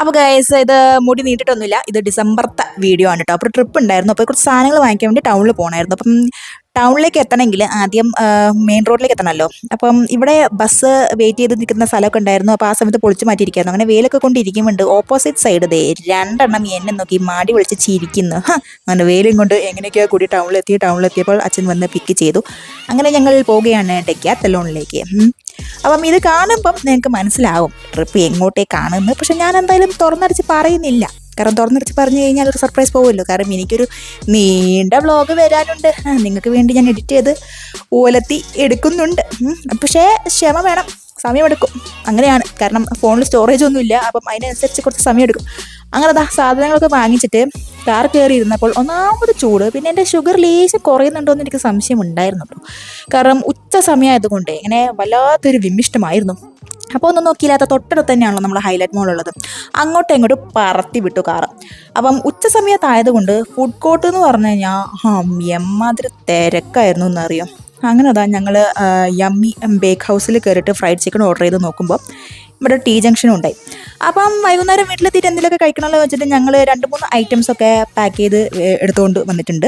അപ്പോൾ ഗൈസ് ഇത് മുടി നീട്ടിട്ടൊന്നുമില്ല. ഇത് ഡിസംബർത്തെ വീഡിയോ ആണ് കേട്ടോ അപ്പോൾ ട്രിപ്പ് ഉണ്ടായിരുന്നു. അപ്പോൾ കുറച്ച് സാധനങ്ങൾ വാങ്ങിക്കാൻ വേണ്ടി ടൗണിൽ പോകണമായിരുന്നു അപ്പം ടൗണിലേക്ക് എത്തണമെങ്കിൽ ആദ്യം മെയിൻ റോഡിലേക്ക് എത്തണമല്ലോ. അപ്പം ഇവിടെ ബസ് വെയിറ്റ് ചെയ്ത് നിൽക്കുന്ന സ്ഥലമൊക്കെ ഉണ്ടായിരുന്നു. അപ്പോൾ ആ സമയത്ത് പൊളിച്ച് മാറ്റിയിരിക്കുന്നു അങ്ങനെ വെയിലൊക്കെ കൊണ്ടിരിക്കുന്നുണ്ട്. ഓപ്പോസിറ്റ് സൈഡ് ദേ രണ്ടെണ്ണം എന്നെ നോക്കി മാടി വിളിച്ച് ചിരിക്കുന്നു. അങ്ങനെ വെയിലും കൊണ്ട് എങ്ങനെയൊക്കെയോ കൂടി ടൗണിലെത്തി ടൗണിലെത്തിയപ്പോൾ അച്ഛൻ വന്ന് പിക്ക് ചെയ്തു. അങ്ങനെ ഞങ്ങൾ പോവുകയാണ് ഡെക്കാത്തലോണിലേക്ക്. അപ്പം ഇത് കാണുമ്പം നിങ്ങൾക്ക് മനസ്സിലാവും. ട്രിപ്പ് എങ്ങോട്ടേക്കാണെന്ന് പക്ഷെ ഞാൻ എന്തായാലും തുറന്നടിച്ച് പറയുന്നില്ല. കാരണം തുറന്നടിച്ച് പറഞ്ഞു കഴിഞ്ഞാൽ ഒരു സർപ്രൈസ് പോകുമല്ലോ കാരണം എനിക്കൊരു നീണ്ട വ്ളോഗ് വരാനുണ്ട്. നിങ്ങൾക്ക് വേണ്ടി ഞാൻ എഡിറ്റ് ചെയ്ത് ഓലത്തി എടുക്കുന്നുണ്ട്. പക്ഷേ ക്ഷമ വേണം. സമയമെടുക്കും. അങ്ങനെയാണ്. കാരണം ഫോണിൽ സ്റ്റോറേജ് ഒന്നുമില്ല. അപ്പം അതിനനുസരിച്ച് കുറച്ച് സമയമെടുക്കും. അങ്ങനെ അതാ സാധനങ്ങളൊക്കെ വാങ്ങിച്ചിട്ട് കാർ കയറി ഇരുന്നപ്പോൾ ഒന്നാമത് ചൂട്. പിന്നെ എന്റെ ഷുഗർ ലേശം കുറയുന്നുണ്ടോ എന്ന് എനിക്ക് സംശയം ഉണ്ടായിരുന്നു കാരണം ഉച്ച സമയമായതുകൊണ്ട് ഇങ്ങനെ വല്ലാത്തൊരു വിമിഷ്ടമായിരുന്നു അപ്പോൾ ഒന്നും നോക്കിയില്ലാത്ത തൊട്ടടുത്ത് തന്നെയാണല്ലോ നമ്മുടെ ഹൈലൈറ്റ് മോൾ ഉള്ളത്. അങ്ങോട്ടും ഇങ്ങോട്ടും പറത്തി വിട്ടു കാറ്. അപ്പം ഉച്ച സമയത്തായതുകൊണ്ട് ഫുഡ് കോർട്ട് എന്ന് പറഞ്ഞു കഴിഞ്ഞാൽ എമ്മാതിരി തിരക്കായിരുന്നു എന്നറിയാം? അങ്ങനെ അതാ ഞങ്ങൾ യമ്മി ബേക്ക് ഹൗസിൽ കയറിയിട്ട് ഫ്രൈഡ് ചിക്കൻ ഓർഡർ ചെയ്ത് നോക്കുമ്പോൾ ഇവിടെ ടീ ജംഗ്ഷനും ഉണ്ടായി. അപ്പം വൈകുന്നേരം വീട്ടിലെത്തിയിട്ട് എന്തെങ്കിലുമൊക്കെ കഴിക്കണമല്ലോ വെച്ചിട്ട് ഞങ്ങൾ രണ്ട് മൂന്ന് ഐറ്റംസ് ഒക്കെ പാക്ക് ചെയ്ത് എടുത്തുകൊണ്ട് വന്നിട്ടുണ്ട്.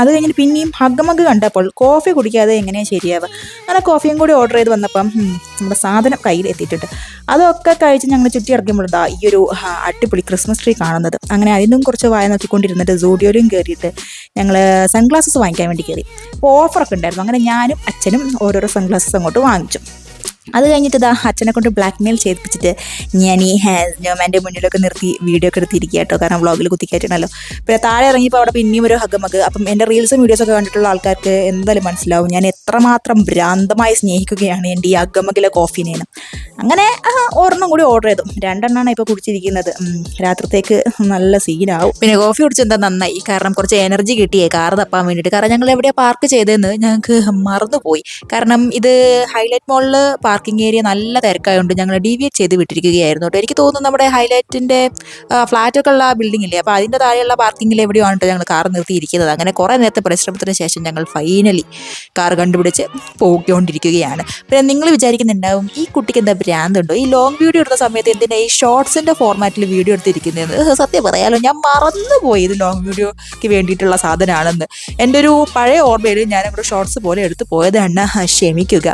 അത് കഴിഞ്ഞിട്ട് പിന്നെയും ഹഗ്ഗമഗ് കണ്ടപ്പോൾ കോഫി കുടിക്കാതെ എങ്ങനെയാണ് ശരിയാവുക? അങ്ങനെ കോഫിയും കൂടി ഓർഡർ ചെയ്ത് വന്നപ്പം നമ്മുടെ സാധനം കയ്യിൽ എത്തിയിട്ടുണ്ട്. അതൊക്കെ കഴിച്ച് ഞങ്ങൾ ചുറ്റി ഇറക്കുമ്പോഴാ ഈ ഒരു അടിപൊളി ക്രിസ്മസ് ട്രീ കാണുന്നത്. അങ്ങനെ അതിനും കുറച്ച് വായ നോക്കിക്കൊണ്ടിരുന്നിട്ട് സൂഡിയോയിലും കയറിയിട്ട് ഞങ്ങൾ സൺഗ്ലാസസ് വാങ്ങിക്കാൻ വേണ്ടി കയറി അപ്പോൾ ഓഫറൊക്കെ ഉണ്ടായിരുന്നു. അങ്ങനെ ഞാനും അച്ഛനും ഓരോരോ സൺഗ്ലാസസ് അങ്ങോട്ട് വാങ്ങിച്ചു. അത് കഴിഞ്ഞിട്ട് ഇതാ അച്ഛനെ കൊണ്ട് ബ്ലാക്ക് മെയിൽ ചെയ്യിപ്പിച്ചിട്ട് ഞാൻ ഈ ഹാസ്നോമാന്റെ മുന്നിലൊക്കെ നിർത്തി വീഡിയോ ഒക്കെ എടുത്തിരിക്കുക കേട്ടോ കാരണം വ്ളോഗിൽ കുത്തിക്കയറ്റണല്ലോ. പിന്നെ താഴെ ഇറങ്ങിയപ്പോൾ അവിടെ പിന്നെയും ഒരു ഹഗമഗ്. അപ്പം എന്റെ റീൽസും വീഡിയോസൊക്കെ കണ്ടിട്ടുള്ള ആൾക്കാർക്ക് എന്തായാലും മനസ്സിലാവും. ഞാൻ എത്രമാത്രം ഭ്രാന്തമായി സ്നേഹിക്കുകയാണ് എന്റെ ഈ അഗമകിലെ കോഫീനേന്ന്. അങ്ങനെ ഒരെണ്ണം കൂടി ഓർഡർ ചെയ്തു. രണ്ടെണ്ണമാണ് ഇപ്പോൾ കുടിച്ചിരിക്കുന്നത്. രാത്രത്തേക്ക് രാത്രിത്തേക്ക് നല്ല സീനാവും പിന്നെ കോഫി കുടിച്ചെന്താ നന്നായി. കാരണം കുറച്ച് എനർജി കിട്ടിയേ. കാർ തപ്പാൻ വേണ്ടിയിട്ട്. കാരണം ഞങ്ങൾ എവിടെയാണ് പാർക്ക് ചെയ്തതെന്ന് ഞങ്ങൾക്ക് മറന്നുപോയി. കാരണം ഇത് ഹൈലൈറ്റ് മോളിൽ പാർക്കിംഗ് ഏരിയ നല്ല തിരക്കായതുകൊണ്ട് ഞങ്ങൾ ഡീവിയേറ്റ് ചെയ്ത് വിട്ടിരിക്കുകയായിരുന്നു കേട്ടോ. എനിക്ക് തോന്നുന്നു നമ്മുടെ ഹൈലൈറ്റിന്റെ ഫ്ലാറ്റൊക്കെ ഉള്ള ബിൽഡിംഗ് ഇല്ലേ അപ്പോൾ അതിന്റെ താഴെയുള്ള പാർക്കിങ്ങിൽ എവിടെയാണ് കേട്ടോ ഞങ്ങൾ കാർ നിർത്തിയിരിക്കുന്നത്. അങ്ങനെ കുറേ നേരത്തെ പരിശ്രമത്തിന് ശേഷം ഞങ്ങൾ ഫൈനലി കാർ കണ്ടുപിടിച്ച് പോയിക്കൊണ്ടിരിക്കുകയാണ്. പിന്നെ നിങ്ങൾ വിചാരിക്കുന്നുണ്ടാവും ഈ കുട്ടിക്ക് എന്താ ഭ്രാന്തുണ്ടോ? ഈ ലോങ് വീഡിയോ എടുത്ത സമയത്ത് എന്തിനാ ഈ ഷോർട്സിന്റെ ഫോർമാറ്റിൽ വീഡിയോ എടുത്തിരിക്കുന്നത്? സത്യം പറയാലോ ഞാൻ മറന്നുപോയി ഇത് ലോങ് വീഡിയോക്ക് വേണ്ടിയിട്ടുള്ള സാധനമാണെന്ന് എന്റെ ഒരു പഴയ ഓർമ്മയിൽ ഞാൻ അങ്ങോട്ട് ഷോർട്സ് പോലെ എടുത്ത് പോയതാണ്. ക്ഷമിക്കുക.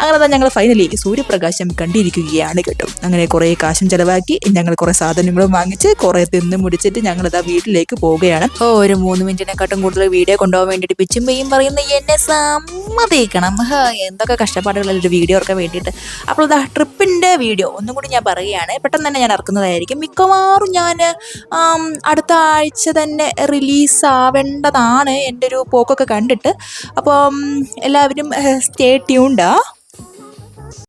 അങ്ങനെ തന്നെ ഞങ്ങൾ ഫൈനലി സൂര്യപ്രകാശം കണ്ടിരിക്കുകയാണ് കേട്ടോ. അങ്ങനെ കുറേ കാശും ചിലവാക്കി ഞങ്ങൾ കുറേ സാധനങ്ങളും വാങ്ങിച്ച് കുറേ തിന്ന് മുടിച്ചിട്ട് ഞങ്ങൾ ഇതാ വീട്ടിലേക്ക് പോവുകയാണ്. ഓ ഒരു മൂന്ന് മിനിറ്റിനെക്കാട്ടും കൂടുതൽ വീഡിയോ കൊണ്ടുപോകാൻ വേണ്ടിയിട്ട് പിച്ചും പെയ്യും പറയുന്ന എന്നെ സമ്മതിക്കണം. എന്തൊക്കെ കഷ്ടപ്പാടുകളുള്ള ഒരു വീഡിയോ ഇറക്കാൻ വേണ്ടിയിട്ട്. അപ്പോൾ ഇതാ ട്രിപ്പിന്റെ വീഡിയോ ഒന്നും കൂടി ഞാൻ പറയുകയാണ്. പെട്ടെന്ന് തന്നെ ഞാൻ ഇറക്കുന്നതായിരിക്കും. മിക്കവാറും ഞാൻ അടുത്ത ആഴ്ച തന്നെ റിലീസ് ആവേണ്ടതാണ് എന്റെ ഒരു പോക്കൊക്കെ കണ്ടിട്ട്. അപ്പം എല്ലാവരും സ്റ്റേ ട്യൂണ്ടാ